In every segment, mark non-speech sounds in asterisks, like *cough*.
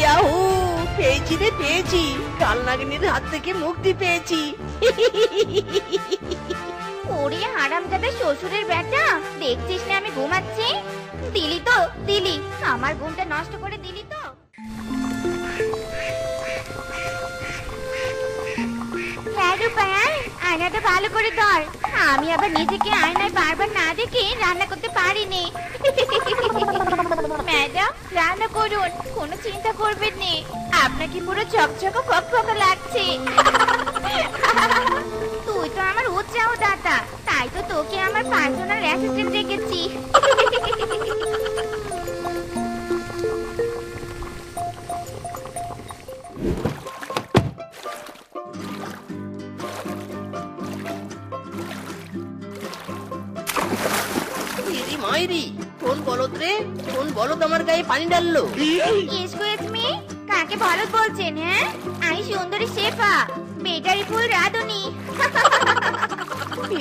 Yahoo পেয়েছি রে পেয়েছি। কাল হাত থেকে মুক্তি পেয়েছি। ওরে হারামজাদা শ্বশুরের বেটা, দেখছিস না আমি ঘুমাচ্ছি? দিলি তো, দিলি। আমার ঘুমটা নষ্ট করে দিলি তো। হ্যাঁ রূপায়ার আয়নাটা ভালো করে ধর। আমি আবার নিজেকে আয়নায় বারবার না দেখে রান্না করতে পারিনি। ম্যাডাম, রান্না করুন। কোনো চিন্তা করবেন নি। আপনাকে পুরো ঝকঝকা ফকফকে লাগছে। তুই তো আমার উচ্চাও দাতা তাই তো তোকে আমার পাঁচজনের অ্যাসিস্ট্যান্ট রেখেছি মাইরি কোন বলদ রে? কোন বলদ আমার গায়ে পানি ডাললো এক্সকিউজ মি কাকে বলদ বলছেন হ্যাঁ? আমি সুন্দরী শেফা বেটারি ফুল রাধুনি।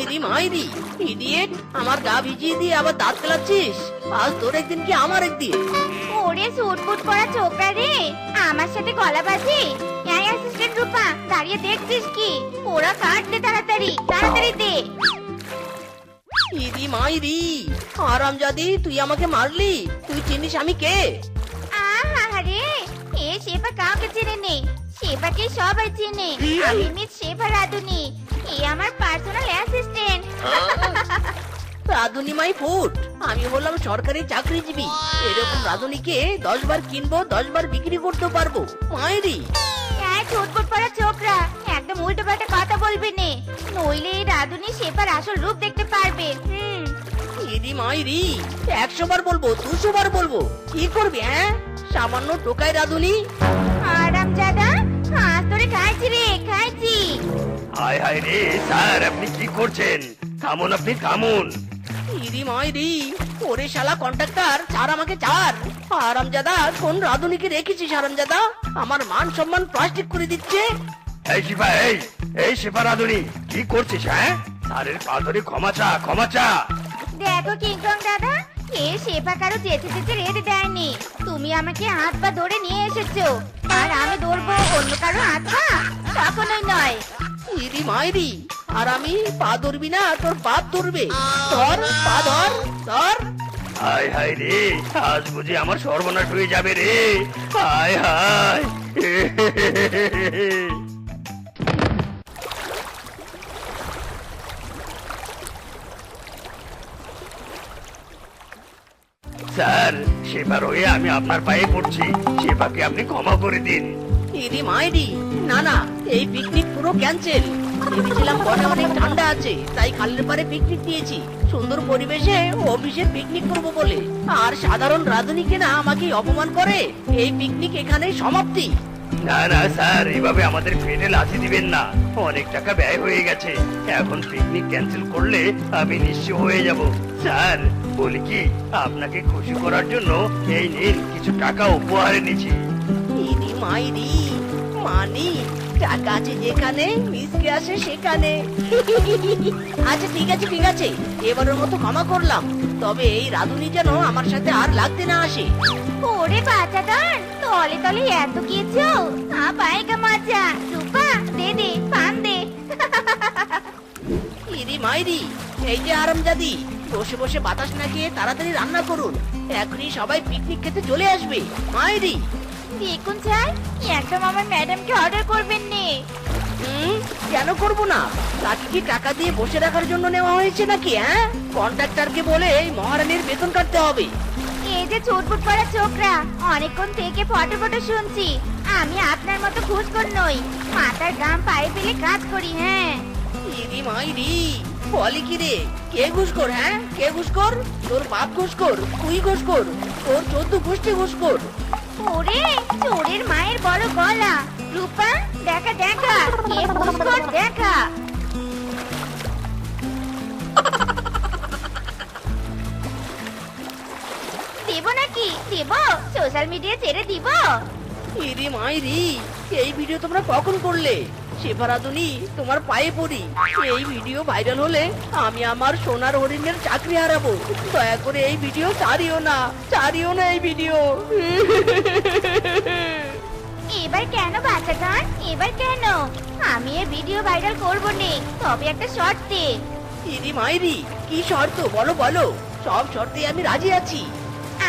ইরি মাইরি ইডিয়েট আমার গা ভিজিয়ে দিয়ে আবার দাঁত কেলাচ্ছিস আজ তোর একদিন কি আমার একদিন? ওরে সুটফুট পরা ছোকরা রে আমার সাথে গলা বাজি এই অ্যাসিস্ট্যান্ট রূপা দাঁড়িয়ে দেখছিস কি? ওরা কাট দে তাড়াতাড়ি তাড়াতাড়ি দে। ইরি মাইরি আরামজাদি তুই আমাকে মারলি। তুই চিনিস আমি কে? আহা রে এ শেফা কাউকে চেনে নেই। শেফাকে সবাই চেনে। আমি মিস শেফা রাধুনি। এ আমার পার্সোনাল অ্যাসিস্ট্যান্ট রাধুনি মাই ফুট। আমি হলাম সরকারি চাকরিজীবী। এরকম রাধুনিকে দশ বার কিনবো দশ বার বিক্রি করতে পারব। মায়েরি ছুটফুট পড়া ছোকরা। একদম উল্টো পাল্টা কথা বলবি নে। নইলে এই রাধুনি শেফার আসল রূপ দেখতে পারবে। হুম। ইরি মাইরি একশো বার বলব দুশো বার বলব। কি করবি হ্যাঁ? সামান্য টোকাই রাধুনি। আরাম জাদা হাত ধরে খাইছি রে খাইছি। হায় হায় রে স্যার আপনি কি করছেন? থামুন আপনি থামুন। ইরি মাইরি ওরে শালা কন্ট্রাক্টর ছাড় আমাকে ছাড়। আরামজাদা কোন রাধুনিকে রেখেছিস আরামজাদা আমার মান সম্মান প্লাস্টিক করে দিচ্ছে। এই শিফা এই এই শিফা রাধুনি কি করছিস হ্যাঁ? স্যারের পা ধরে ক্ষমা চা ক্ষমা চা। দেখো কিংকং দাদা এ শেফা কারও যেতে যেতে রেডি দেয়নি। তুমি আমাকে হাত পা ধরে নিয়ে এসেছ আর আমি ধরবো অন্য কারও হাত পা? কখনোই নয়। ইরি মাইরি আর আমি পা ধরবি না তোর বাপ ধরবে। ধর পা ধর ধর। হায় হায় রে আজ বুঝি আমার সর্বনাশ হয়ে যাবে রে। হায় হায় স্যার সেবার হয়ে আমি আপনার পায়ে পড়ছি। সেবাকে আপনি ক্ষমা করে দিন। না না এই পিকনিক পুরো ক্যান্সেল ভেবেছিলাম বনে অনেক ঠান্ডা আছে তাই খালের পারে পিকনিক দিয়েছি। সুন্দর পরিবেশে অফিসে পিকনিক করব বলে। আর সাধারণ রাধুনিকে না আমাকে অপমান করে। এই পিকনিক এখানেই সমাপ্তি। না না স্যার এইভাবে আমাদের লাথি দিবেন না। অনেক টাকা ব্যয় হয়ে গেছে। এখন পিকনিক ক্যান্সেল করলে আমি নিশ্চয় হয়ে যাব। স্যার বলি কি আপনাকে খুশি করার জন্য এই নিন কিছু টাকা উপহারে নিচ্ছি মাইরি মানি টাকা আছে যেখানে মিসকে আসে সেখানে। আচ্ছা ঠিক আছে ঠিক আছে। এবারের মতো ক্ষমা করলাম। তবে এই রাধুনি যেন আমার সাথে আর লাগতে না আসে। ওরে বাচ্চাদার তলে তলে এত কিছু? আ পায়েগা মজা। রূপা দে দে পান দে। ইরি মাইরি এই যে আরামজাদি বসে বসে বাতাস না খেয়ে তাড়াতাড়ি রান্না করুন। এখনই সবাই পিকনিক খেতে চলে আসবে। মাইরি দেখুন স্যার একদম আমার ম্যাডামকে অর্ডার করবেন নে। হুম কেন করব না? তাকে কি টাকা দিয়ে বসে রাখার জন্য নেওয়া হয়েছে নাকি হ্যাঁ? কন্ট্রাক্টরকে বলে এই মহারানীর বেতন কাটতে হবে। এই যে ছুটফুট পড়া ছোকরা অনেকক্ষণ থেকে ফটো ফটো শুনছি। আমি আপনার মতো ঘুষখোর নই। মাথার গাম পায়ে ফেলে কাজ করি হ্যাঁ। ইরি মাইরি বলি কি রে? কে ঘুষখোর হ্যাঁ? কে ঘুষখোর তোর বাপ ঘুষখোর তুই ঘুষখোর তোর চোদ্দ গোষ্ঠী ঘুষখোর ওরে, চোরের মায়ের বড় গলা। রূপা, দেখা দেখা, কে পুষ্কর দেখা। দেব নাকি? দেব? সোশ্যাল মিডিয়া ছেড়ে দিব? ইরি মাইরি, এই ভিডিও তোমরা কখন করলে? সেবারাধুনি তোমার পায়ে পড়ি। এই ভিডিও ভাইরাল হলে আমি আমার সোনার হরিণের চাকরি হারাবো। দয়া করে এই ভিডিও ছাড়িও না ছাড়িও না এই ভিডিও। এবার কেন বাচ্চাটার এবার কেন? আমি এর ভিডিও ভাইরাল করব নে তবে একটা শর্তে। ইদি মাইরি কি শর্ত? বলো বলো। সব শর্তে আমি রাজি আছি।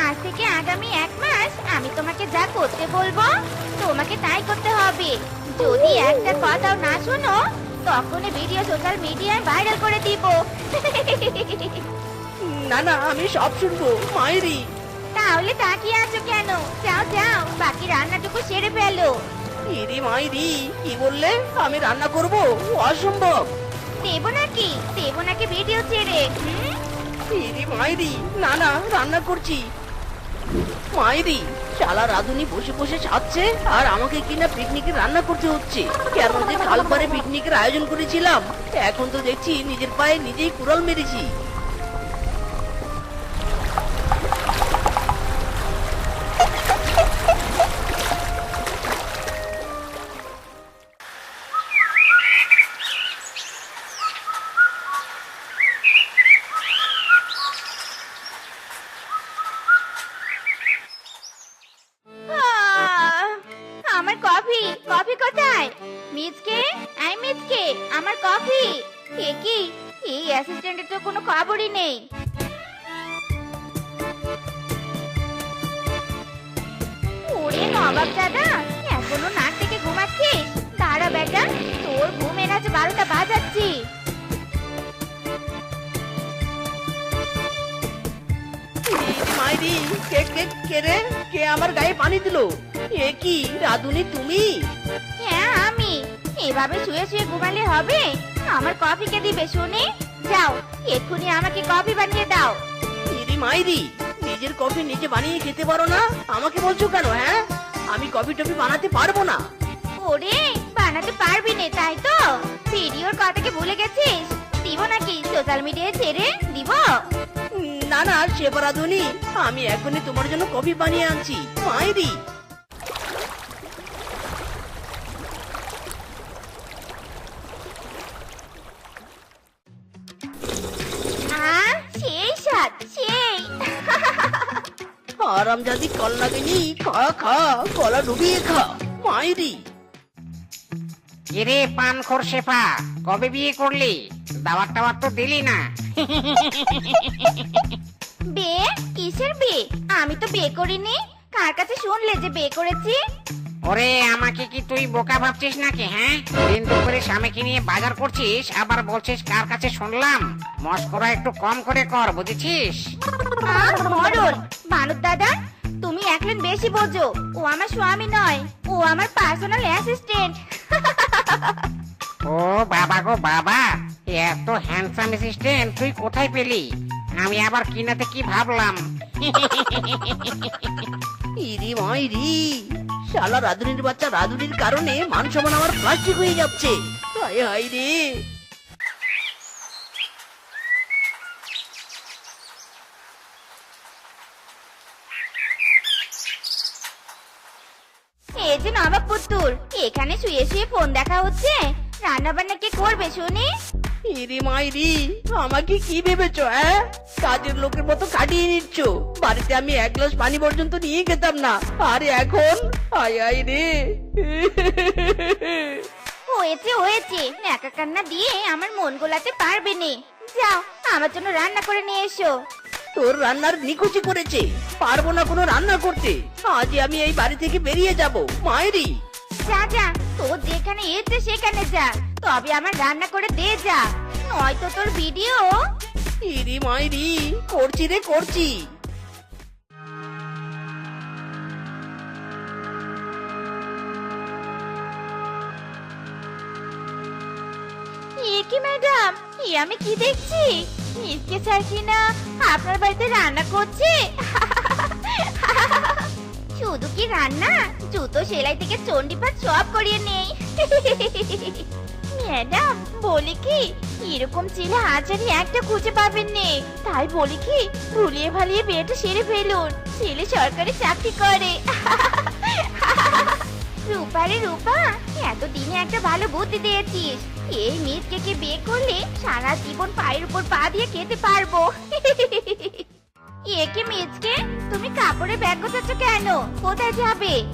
আজ থেকে আগামী এক মাস আমি তোমাকে যা করতে বলব তোমাকে তাই করতে হবে। যদি একটা কথাও না শোনো তখন ভিডিও সোশ্যাল মিডিয়ায় ভাইরাল করে দিব। না না আমি সব শুনব মাইরি। তাহলে তাকিয়ে আছো কেন? যাও যাও বাকি রান্নাটুকু সেরে ফেলো। ইদি মাইরি কি বললে? আমি রান্না করব? অসম্ভব। দেবো নাকি? দেবো নাকি ভিডিও ছেড়ে? ইদি মাইরি না না রান্না করছি। মাইরি শালা রাধুনি বসে বসে সাজছে, আর আমাকে কিনা পিকনিকে রান্না করতে হচ্ছে। কেন যে কাল পরে পিকনিকের আয়োজন করেছিলাম, এখন তো দেখছি নিজের পায়ে নিজেই কুড়াল মেরেছি। নেই। ওরে নবাব দাদা এখনও নাক থেকে ঘুমাচ্ছিস? দাঁড়া বেটা তোর ঘুমের আজ বারোটা বাজাচ্ছি। মাইরি কে কে কে রে? কে আমার গায়ে পানি দিল? এ কি রাধুনি তুমি? হ্যাঁ আমি। এভাবে শুয়ে শুয়ে ঘুমালে হবে? আমার কফি কে দিবে শুনে? যাও এক্ষুনি আমাকে কফি বানিয়ে দাও। ইদি মাইরি নিজের কফি নিজে বানিয়ে খেতে পারো না? আমাকে বলছো কেন হ্যাঁ? আমি কফি টফি বানাতে পারব না। ওরে বানাতে পারবি না তাই তো? ভিডিওর কথা কি ভুলে গেছিস? দিব নাকি? সোশ্যাল মিডিয়ায় ছেড়ে দিব? না না সেবারাধুনি আমি এখনই তোমার জন্য কফি বানিয়ে আনছি। মাইরি আরামজাদি কল লাগেনি খা খা গলা ডুবিয়ে খা মাইরি। এরে পান খোর শেফা কবে বিয়ে করলি? দাওয়াত টাওয়াত তো দিলি না। বে কিসের বে? আমি তো বে করিনি। কার কাছে শুনলে যে বে করেছি? ওরে আমাকে কি তুই বোকা ভাবছিস নাকি হ্যাঁ? দিন দুপুরে স্বামীকে নিয়ে বাজার করছিস আবার বলছিস কার কাছে শুনলাম? মস্করা একটু কম করে কর বুঝেছিস? মরণ। মানব দাদা তুমি এখন বেশি বোঝো। ও আমার স্বামী নয় ও আমার পার্সোনাল অ্যাসিস্ট্যান্ট ও বাবা গো বাবা এত হ্যান্ডসাম অ্যাসিস্ট্যান্ট তুই কোথায় পেলি? আমি আবার কিনাতে কি ভাবলাম? ইরি মাইরি শালা রাধুনির বাচ্চা রাধুনির কারণে মান সমান আমার প্লাস্টিক হয়ে যাচ্ছে। হায় হায় রে। এই যে নবাব পুত্তুর এখানে শুয়ে শুয়ে ফোন দেখা হচ্ছে। রান্না বান্না কে করবে শুনি? ইরি মাইরি আমাকে কি ভেবেছো হ্যাঁ? কাজের লোকের মতো কাটিয়ে নিচ্ছ। বাড়িতে আমি এক গ্লাস পানি পর্যন্ত নিয়ে খেতাম না। আর এখন? হায় হায় রে। হয়েছে হয়েছে। একা কান্না দিয়ে আমার মন গোলাতে পারবে নে। যাও আমার জন্য রান্না করে নিয়ে এসো। তোর রান্নার নিকুচি করেছে। পারব না কোনো রান্না করতে। আজ আমি এই বাড়ি থেকে বেরিয়ে যাব মায়েরি যা যা তোর যেখানে ইচ্ছে সেখানে যা। তবে আমার রান্না করে দে যা। নয়তো তোর ভিডিও। ইরি মাইরি করছি রে করছি। এ কি ম্যাডাম এ আমি কি দেখছি? মিসকে স্যার কিনা আপনার বাড়িতে রান্না করছে? শুধু কি রান্না? জুতো সেলাই থেকে চণ্ডীপাত সব করিয়ে নেই। ম্যাডাম, বলি কি, এরকম ছেলে হাজারি একটা খুঁজে পাবেন নে। তাই বলি কি, ভুলিয়ে ভালিয়ে বিয়েটা সেরে ফেলুন। ছেলে সরকারি চাকরি করে। রূপা রে রূপা এতদিনে একটা ভালো বুদ্ধি দিয়েছিস। এই মেজকে বিয়ে করলে সারা জীবন পায়ের উপর পা দিয়ে খেতে পারব। *laughs* একে তুমি কাপড়ে ব্যাগ গোছাচ্ছ কেন? কোথায় যাবে?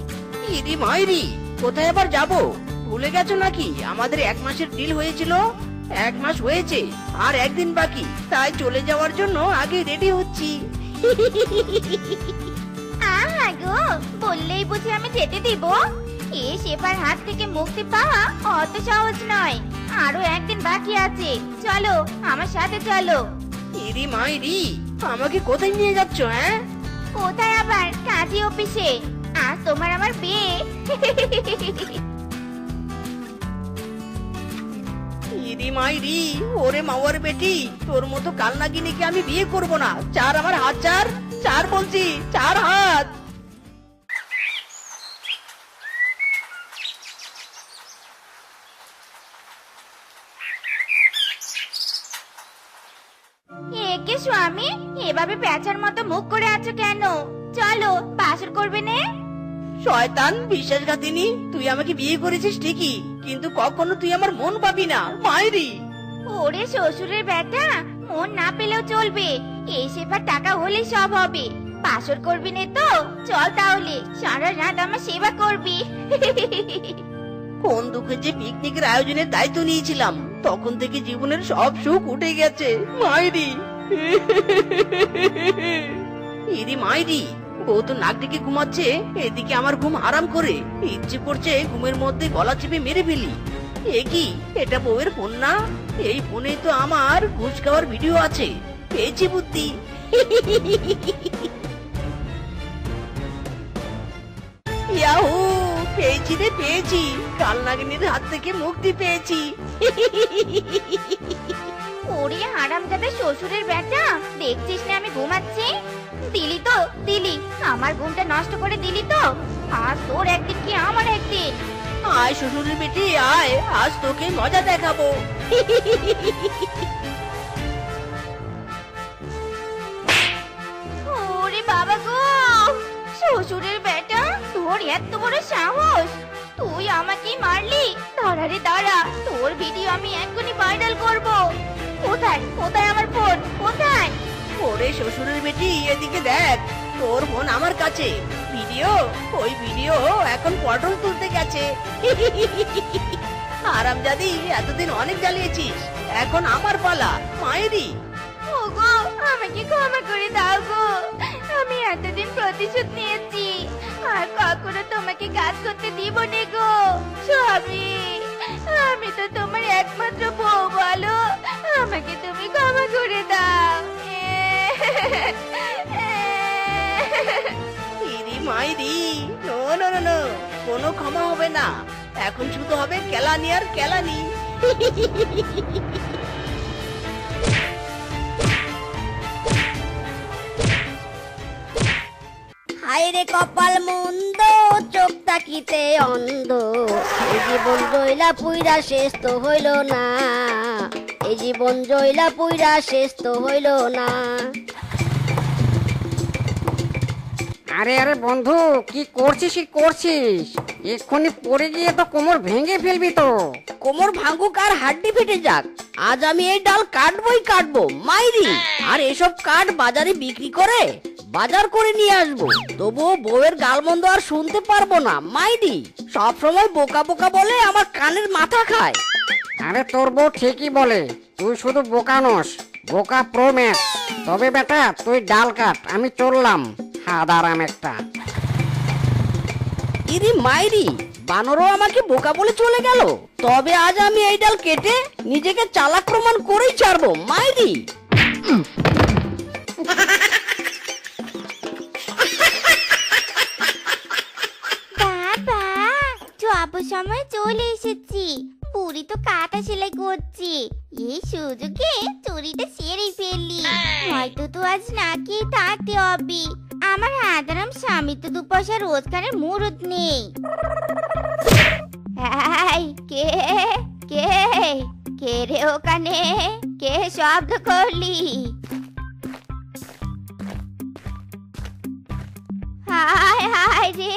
ইদি মাইরি কোথায় আবার যাব? ভুলে গেছো নাকি? আমাদের এক মাসের ডিল হয়েছিল? এক মাস হয়েছে আর একদিন বাকি। তাই চলে যাওয়ার জন্য আগে রেডি হচ্ছি। *laughs* আহা গো বললেই বুঝি আমি যেতে দিব? এ শেফার হাত থেকে মুক্তি পাওয়া অত সহজ নয়। আরও একদিন বাকি আছে। চলো আমার সাথে চলো। ইদি মাইরি আমাকে কোথায় নিয়ে যাচ্ছ হ্যাঁ? কোথায় আবার? কাজী অফিসে। আজ তোমার আমার বিয়ে। ইদি মাইরি ওরে মাওয়ার বেটি তোর মতো কাল নাগিনীকে আমি বিয়ে করব না। চার আমার হাত চার। চার বলছি চার হাত একে স্বামী এভাবে পেঁচার মতো মুখ করে আছো কেন? চলো বাসর করবে নে। শয়তান বিশ্বাসঘাতিনী তুই আমাকে বিয়ে করেছিস ঠিকই কিন্তু কখনো তুই আমার মন পাবি না মাইরি। ওরে শ্বশুরের বেটা মন না পেলেও চলবে এই সেবার টাকা হলে সব হবে। বাসর করবি নে তো চল তাহলে সারা রাত আমার সেবা করবি। কোন দুঃখে যে পিকনিকের আয়োজনের দায়িত্ব নিয়েছিলাম তখন থেকে জীবনের সব সুখ উঠে গেছে মাইরি। ইদি মাইরি ও তো নাক ঘুমাচ্ছে, এদিকে আমার ঘুম আরাম করে। ইচ্ছে করছে ঘুমের মধ্যে গলা চেপে মেরে ফেলি। এ কি? এটা বউয়ের ফোন না? এই ফোনে তো আমার ঘুষ খাওয়ার ভিডিও আছে। পেয়েছি বুদ্ধি। ইয়াহু, পেয়েছি রে, পেয়েছি। কাল নাগিনীর হাত থেকে মুক্তি পেয়েছি। ওরে হারামজাদা শ্বশুরের বেটা। দেখছিস না আমি ঘুমাচ্ছি? দিলি তো দিলি। আমার ঘুমটা নষ্ট করে দিলি তো। আজ তোর একদিন কি আমার একদিন? আয় শ্বশুরের বেটি আয়। আজ তোকে মজা দেখাবো। ওরে বাবা গো! শ্বশুরের বেটা তোর এত বড় সাহস! তুই আমাকে মারলি। দাঁড়া রে দাঁড়া। তোর ভিডিও আমি এক্ষুনি ভাইরাল করব। কোথায়? কোথায় আমার ফোন? কোথায়? ওরে শ্বশুরের বেটি এদিকে দেখ তোর ফোন আমার কাছে। ভিডিও? ওই ভিডিও এখন পটল তুলতে গেছে। আরামজাদি এতদিন অনেক জ্বালিয়েছিস। এখন আমার পালা মায়েরই। ওগো আমাকে ক্ষমা করে দাও গো। আমি এতদিন প্রতিশোধ নিয়েছি। আর কখনো তোমাকে কাজ করতে দিব নে গো স্বামী। আমি তো তোমার একমাত্র বউ বলো। আমাকে তুমি ক্ষমা করে দাও। ইরি মাইরি নো নো নো নো কোনো ক্ষমা হবে না। এখন শুধু হবে কেলানি আর কেলানি। হায় রে কপাল মন্দ চোখ তাকিতে অন্ধ। এই জীবন জয়লা পুইরা শেষ তো হইল না। এই জীবন জয়লা পুইরা শেষ তো হইল না। আরে আরে বন্ধু কি করছিস কি করছিস? এক্ষুনি পড়ে গিয়ে তো কোমর ভেঙে ফেলবি তো। কোমর ভাঙুক আর হাড্ডি ফেটে যাক। আজ আমি এই ডাল কাটবই কাটবো মাইরি। আর এসব কাঠ বাজারে বিক্রি করে বাজার করে নিয়ে আসব। তবুও বউয়ের গালমন্দ আর শুনতে পারব না মাইরি। সব সময় বোকা বোকা বলে আমার কানের মাথা খায়। আরে তোর বউ ঠিকই বলে তুই শুধু বোকা নস বোকা প্রো ম্যাক্স তবে বেটা তুই ডাল কাট আমি চললাম। হাদারাম একটা। ইরি মাইরি বানরও আমাকে বোকা বলে চলে গেল। তবে আজ আমি এই ডাল কেটে নিজেকে চালাক প্রমাণ করেই ছাড়বো। মাইরি! বাবা সময় চলে এসেছি। বুড়ি তো কাটা সেলাই করছি। এই সুযোগে চুরিটা সেরেই ফেললি হয়তো তো আজ না খেয়ে থাকতে হবে। আমার হাজারাম স্বামী তো দু পয়সা রোজগারের মুরত নেই। কে? কে? কে রে ওখানে? কে শব্দ করলি? হায় হায় রে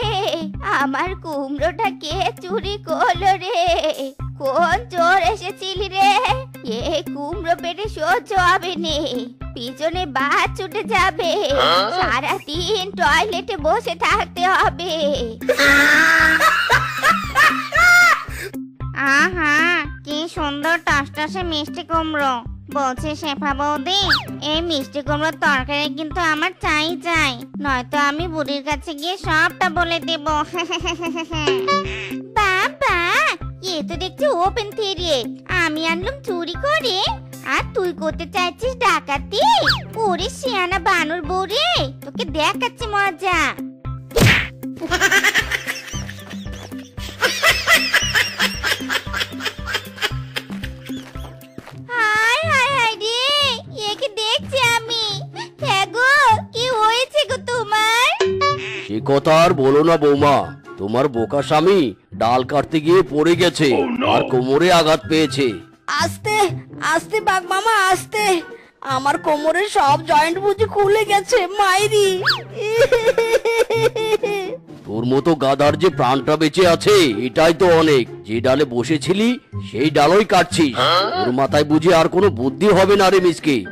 আমার কুমড়োটা কে চুরি করল রে? কোন চোর এসেছিলি রে? এ কুমড়ো পেটে সহ্য হবে নে পিছনে বাদ ছুটে যাবে। সারাদিন টয়লেটে বসে থাকতে হবে। আহা কি সুন্দর টসটসে মিষ্টি কুমড়ো। বলছে শেফা বৌদি, এই মিষ্টি কুমড়োর তরকারি কিন্তু আমার চাই চাই। নয়তো আমি বুড়ির কাছে গিয়ে সবটা বলে দেব। *laughs* বাবা, এ তো দেখছি ওপেন থিরিয়ে আমি আনলাম চুরি করে, আর তুই করতে চাইছিস ডাকাতি? ওরে শিয়ানা বানর বউরে তোকে দেখাচ্ছি মজা। কথা আর বলো না বৌমা। তোমার বোকা স্বামী ডাল কাটতে গিয়ে পড়ে গেছে আর কোমরে আঘাত পেয়েছে। আস্তে আস্তে বাঘ মামা আস্তে। আমার কোমরের সব জয়েন্ট বুঝি খুলে গেছে মাইরি। তোর মতো গাধার যে প্রাণটা বেঁচে আছে এটাই তো অনেক। যে ডালে বসেছিলি সেই ডালই কাটছিস। তোর মাথায় বুঝি আর কোনো বুদ্ধি হবে না রে মিসকে। *laughs*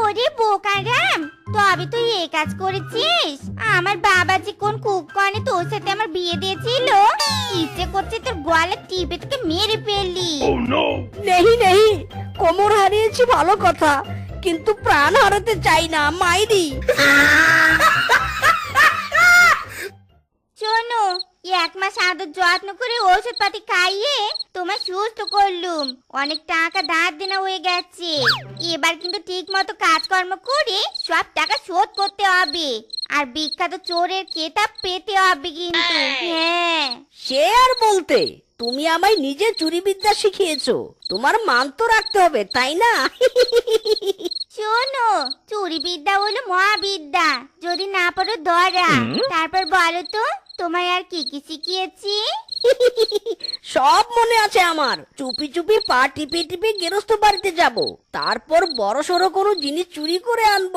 ওরে বোকারাম তবে তুই এই কাজ করেছিস। আমার বাবা যে কোন কুকনে তোর সাথে আমার বিয়ে দিয়েছিল ইচ্ছে করছে তোর গলা টিপে তোকে মেরে ফেললি নেহি নেহি কোমর হারিয়েছি ভালো কথা কিন্তু প্রাণ হারাতে চাই না মাইরি। শোনো এক মাস আদর যত্ন করে খাইয়ে তোমার সুস্থ করলুম। অনেক টাকা ধার দেনা হয়ে গেছে। এবার কিন্তু ঠিক মতো কাজকর্ম করে সব টাকা শোধ করতে হবে। আর বিখ্যাত চোরের কেতাব পেতে হবে কিন্তু। হ্যাঁ। সে আর বলতে তুমি আমায় নিজে চুরি বিদ্যা শিখিয়েছো। তোমার মান তো রাখতে হবে তাই না? শোনো চুরি বিদ্যা হলো মহাবিদ্যা। যদি না পারো ধরা। তারপর বলো তো। তোমায় আর কি কি শিখিয়েছি? সব মনে আছে আমার। চুপি চুপি পা টিপে টিপে গেরস্ত বাড়িতে যাব। তারপর বড় সড়ো কোনো জিনিস চুরি করে আনব।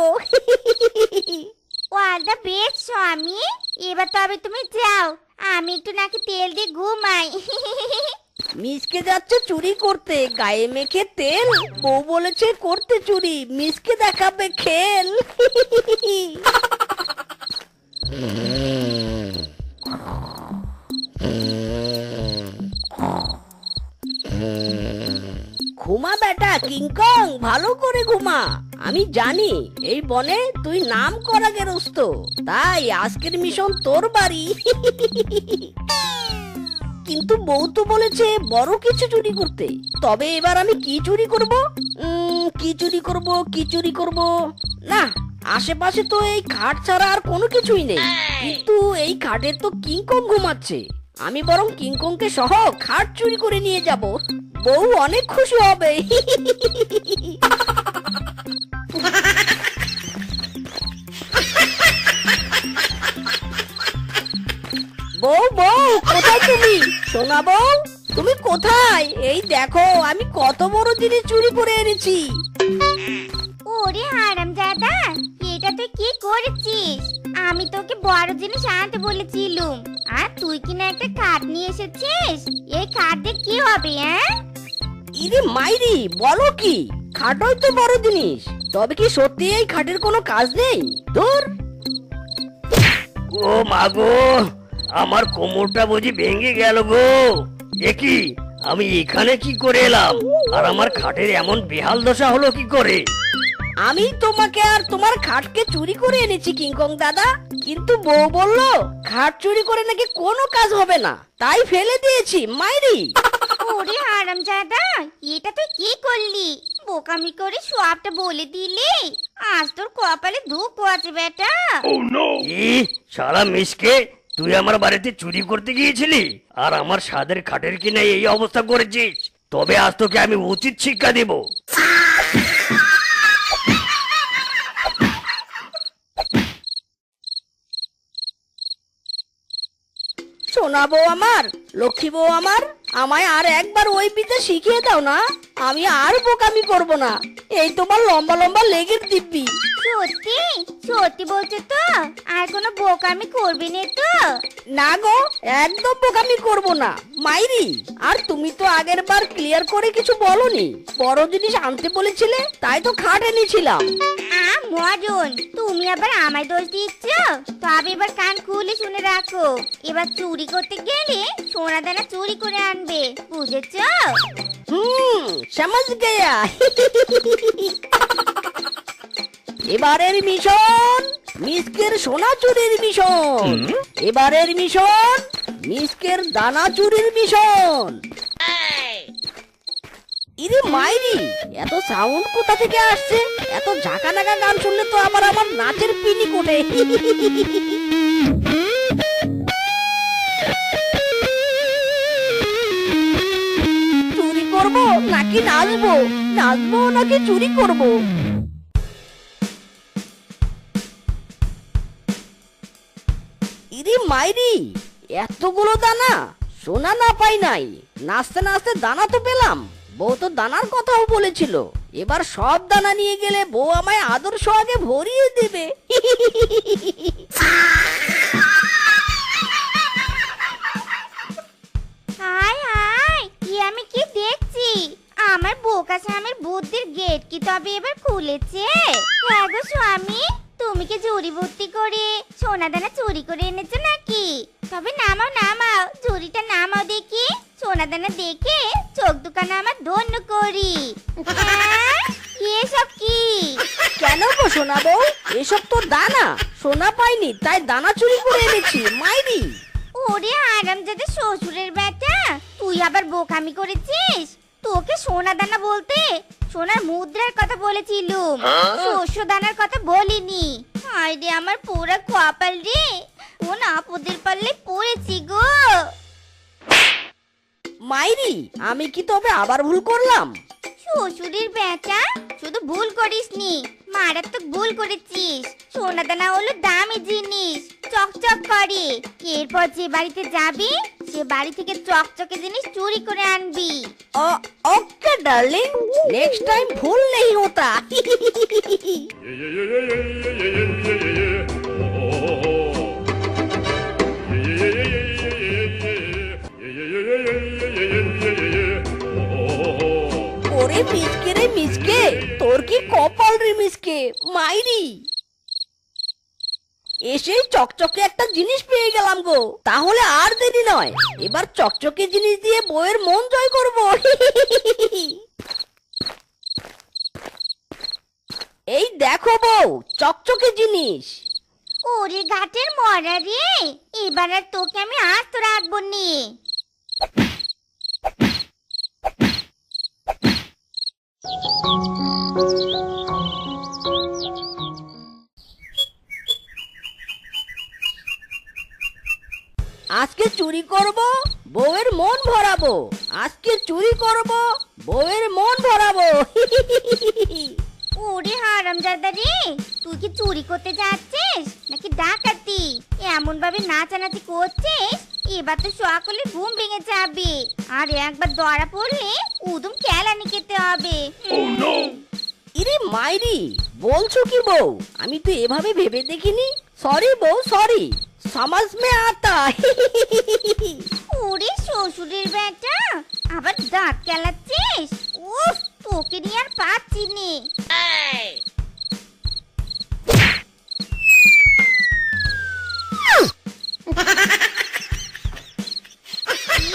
অল দ্য বেস্ট স্বামী। এবার তবে তুমি যাও। আমি একটু নাকি তেল দিয়ে ঘুমাই। মিসকে যাচ্ছে চুরি করতে। গায়ে মেখে তেল। বউ বলেছে করতে চুরি। মিসকে দেখাবে খেল। ঘুমা বেটা কিংকং ভালো করে ঘুমা। আমি জানি, এই বনে তুই নাম করা গেরস্ত। তাই আজকের মিশন তোর বাড়ি। কিন্তু বউ তো বলেছে বড় কিছু চুরি করতে। তবে এবার আমি কি চুরি করব? কি চুরি করব, কি চুরি করব? না, আশেপাশে তো এই খাট ছাড়া আর কোনো কিছুই নেই। কিন্তু এই খাটের তো কিংকং ঘুমাচ্ছে। আমি বরং কিংকংকে সহ খাট চুরি করে নিয়ে যাব। বউ অনেক খুশি হবে। বউ বউ, কোথায় তুমি? সোনা বউ, তুমি কোথায়? এই দেখো, আমি কত বড় জিনিস চুরি করে এনেছি। ওরে হারাম দাদা এটা তুই কি করেছিস? আমি তোকে বড় জিনিস আনতে বলেছিলুম। আর তুই কিনা একটা কাঠ নিয়ে এসেছিস? এই কাঠ দিয়ে কি হবে হ্যাঁ ইরে মাইরি বলো কি? খাটই তো বড় জিনিস। তবে কি সত্যি এই খাটের কোনো কাজ নেই? ধর। ও মাগো আমার কোমরটা বুঝি ভেঙে গেল গো। একি আমি এখানে কি করে এলাম? আর আমার খাটের এমন বেহাল দশা হলো কি করে? আমি তোমাকে আর তোমার খাটকে চুরি করে এনেছি কিংকং দাদা। কিন্তু বউ বলল খাট চুরি করে নাকি কোনো কাজ হবে না। তাই ফেলে দিয়েছি মাইরি। ওরে হারাম দাদা এটা তুই কি করলি? বোকামি করে সবটা বলে দিলি। আজ তোর কপালে দুঃখ আছে বেটা। ই সারা মিসকে তুই আমার বাড়িতে চুরি করতে গিয়েছিলি? আর আমার স্বাদের খাটের কিনা এই অবস্থা করেছিস? তবে আজ তোকে আমি উচিত শিক্ষা দেব। *laughs* সোনা বউ আমার, লক্ষ্মী বউ আমার, আমায় আর একবার ওই বিদ্যা শিখিয়ে দাও না, আমি আর বোকামি করব না। এই তোমার লম্বা লম্বা লেগের দিব্যি। সত্যি? সত্যি বলছো তো? আর কোনো বোকামি করবি না তো? না গো একদম বোকামি করব না। মাইরি আর তুমি তো আগের বার ক্লিয়ার করে কিছু বলনি। বড় জিনিস আনতে বলেছিলে তাই তো খাট এনেছিলাম। আ মজন তুমি আবার আমায় দোষ দিচ্ছ? তবে এবার কান খুলে শুনে রাখো। এবার চুরি করতে গেলে সোনা দানা চুরি করে আনবে বুঝেছ? হুম সমাজ গয়া। *laughs* এবারের মিশন মিসকের সোনা চুরির মিশন এবারের মিশন মিসকের দানা চুরির মিশন। ইরে মাইরি এত সাউন্ড কোথা থেকে আসছে? এত ঝাঁকা নাকা গান শুনলে তো আবার আমার নাচের পিনি কোটে। চুরি করব নাকি নাচবো? নাচবো নাকি চুরি করব? এতগুলো দানা? সোনা না পাই নাই। নাচতে নাচতে দানা তো পেলাম। বউ তো দানার কথাও বলেছিল। এবার সব দানা নিয়ে গেলে বউ আমায় আদর্শ আগে ভরিয়ে দেবে। হাই হাই কি আমি কি দেখছি? আমার বুদ্ধির গেট কি তবে এবার খুলেছে? হ্যাঁ গো স্বামী। তুমি কি জুড়ি ভর্তি করে সোনা দানা চুরি করে এনেছো নাকি? তবে নামাও নামাও ঝুড়িটা নামাও দেখি। সোনা দানা দেখে চোখ দোকানে আমার ধন্য করি। হ্যাঁ? এসব কি? কেন গো সোনা বউ? এসব তো দানা। সোনা পাইনি তাই দানা চুরি করে এনেছি মাইরি। ওরে আরামজাদা শ্বশুরের বেটা তুই আবার বোকামি করেছিস? তোকে সোনা দানা বলতে সোনার মুদ্রার কথা বলেছিলুম। শস্য দানার কথা বলিনি। হায় রে আমার পুরা কপাল রে। কোন আপদের পাল্লে পড়েছি গো। মাইরি আমি কি তবে আবার ভুল করলাম? শ্বশুরের বেচা? শুধু ভুল করিসনি। মারাত্মক ভুল করেছিস। সোনা দানা হলো দামি জিনিস। চকচক করে। এরপর যে বাড়িতে যাবি সে বাড়ি থেকে চকচকে জিনিস চুরি করে আনবি। ওকে ডার্লিং নেক্সট টাইম ভুল নেই হতা yeah, yeah, yeah, yeah, yeah, yeah, yeah, yeah, yeah, yeah, yeah. কপাল মাইরি। এসে চকচকে একটা জিনিস পেয়ে গেলাম গো। তাহলে আর দেরি নয়। এবার চকচকে জিনিস দিয়ে বইয়ের মন জয় করব। এই দেখো বউ, চকচকে জিনিস। ওরে ঘাটের মরা রে, এবার আর তোকে আমি আস্ত রাখব নি। আজকে চুরি করব বউয়ের মন ভরাবো। আজকে চুরি করব বউয়ের মন ভরাবো। *laughs* ওরে হারামজাদা রে তুই কি চুরি করতে যাচ্ছিস? নাকি ডাকাতি? এমন ভাবে নাচানাচি করছিস? এবার তো সকলের ঘুম ভেঙে যাবে। আর একবার ধরা পড়লে উদুম কেলানি খেতে হবে। ইরে মাইরি বলছো কি বউ? আমি তো এভাবে ভেবে দেখিনি। সরি বউ সরি সমাজ মে আতা। ওরে শ্বশুরের বেটা আবার দাঁত কেলাচ্ছিস? উফ তোকে নিয়ে আর পাচ্ছি নে।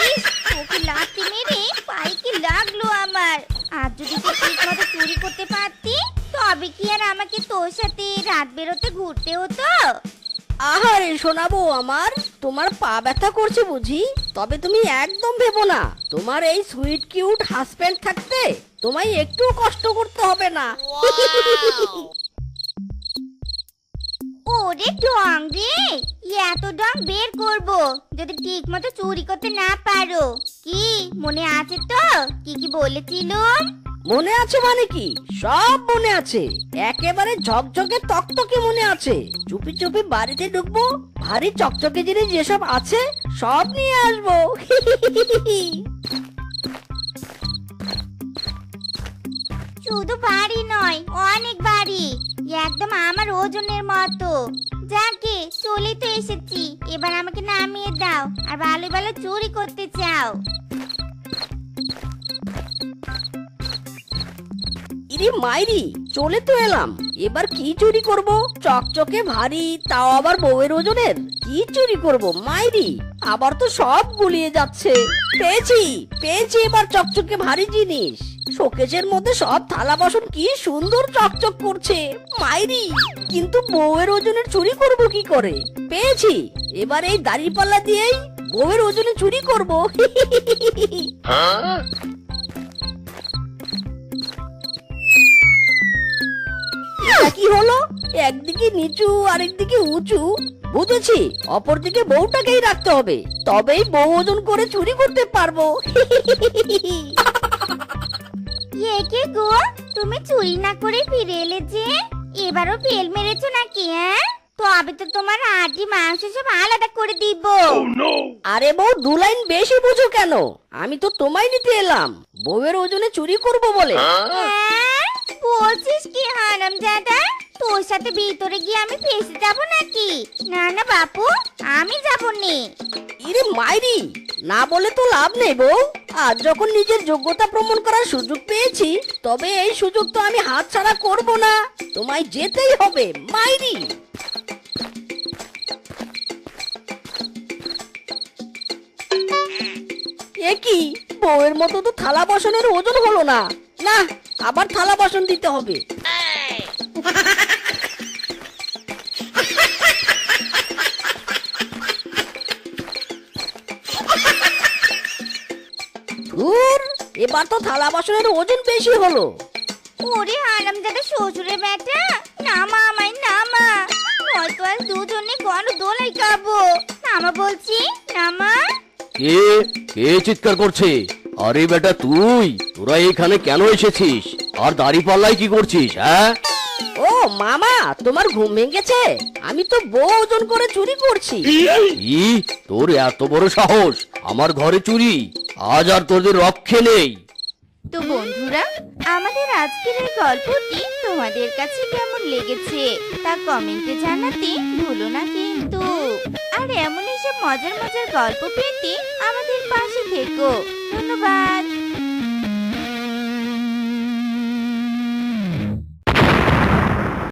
ইস, তোকে লাথি মেরে পায়ে কি লাগল আমার। আর যদি তুই ঠিক মতো চুরি করতে পারতি তবে কি আর আমাকে তোর সাথে রাত বেরোতে ঘুরতে হতো? আহারে শোনাবো আমার তোমার পা ব্যথা করছে বুঝি? তবে তুমি একদম ভেবো না তোমার এই সুইট কিউট হাজবেন্ড থাকতে তোমায় একটু কষ্ট করতে হবে না। ওরে ডং রে এত ডং বের করব যদি ঠিক মতো চুরি করতে না পারো। কি মনে আছে তো? কি কি বলেছিল? মনে আছে মানে কি? সব মনে আছে। একেবারে ঝকঝকে তকতকে মনে আছে। চুপি চুপি বাড়িতে ঢুকবো ভারী চকচকে জিনিস যেসব আছে সব নিয়ে আসব। শুধু বাড়ি নয় অনেক বাড়ি। একদম আমার ওজনের মতো। যাকে চলে তো এসেছি। এবার আমাকে নামিয়ে দাও, আর ভালো ভালো চুরি করতে চাও। ইরে মাইরি, চলে তো এলাম। এবার কি চুরি করব? চকচকে ভারী, তাও আবার বউয়ের ওজনের? কি চুরি করব মাইরি? আবার তো সব গুলিয়ে যাচ্ছে। পেয়েছি পেয়েছি এবার চকচকে ভারী জিনিস। শোকেজের মধ্যে সব থালা বাসন কি সুন্দর চকচক করছে। মাইরি, কিন্তু বউয়ের ওজনের চুরি করব কি করে? পেয়েছি। এবার এই দাড়ি পাল্লা দিয়েই বউয়ের ওজনে চুরি করব। কি হলো? একদিকে নিচু, আরেকদিকে উঁচু। বুঝেছি, অপরদিকে বউটাকেই রাখতে হবে। তবেই বউ ওজন করে চুরি করতে পারব। *laughs* এ কে গো? তুমি চুরি না করে ফিরে এলে যে? এবারও ফেল মেরেছো নাকি হ্যাঁ? তবে তো তোমার হাড্ডি মাংস সব আলাদা করে দিব। আরে বউ দু লাইন বেশি বুঝো কেন? আমি তো তোমায় নিতে এলাম। বউয়ের ওজনে চুরি করব বলে। হ্যাঁ? বলছিস কি হারাম দাদা তোর সাথে ভিতরে গিয়ে আমি ফেসে যাব নাকি? না না বাপু আমি যাব নে ইরে মাইরি না বলে তো লাভ নেই বউ। আর যখন নিজের যোগ্যতা প্রমাণ করার সুযোগ পেয়েছি তবে এই সুযোগ তো আমি হাতছাড়া করব না। তোমায় যেতেই হবে মাইরি। এ কি বউয়ের মতো তো থালা বাসনের ওজন হলো না। না আবার থালা বাসন দিতে হবে। ধুর এবার তো থালা বাসনের ওজন বেশি হলো। ওরে হারাম দাদা শ্বশুরের বেটা নামা আমায় নামা। নয়তো আজ দুজনে গণ দোলাই খাব। নামা বলছি নামা। কে কে চিৎকার করছে? আরে বেটা তুই তোরা এখানে কেন এসেছিস? আর দাড়ি পাল্লাই কি করছিস হ্যাঁ? ও মামা তোমার ঘুম ভেঙেছে। আমি তো বউ ওজন করে চুরি করছি। ই তোর এত বড় সাহস আমার ঘরে চুরি? আজ আর তোদের রক্ষে নেই। তো বন্ধুরা, আমাদের আজকের এই গল্পটি তোমাদের কাছে কেমন লেগেছে তা কমেন্টে জানাতে ভুলো না কিন্তু। আর এমন এসব মজার মজার গল্প পেতে আমাদের পাশে থেকো। ধন্যবাদ।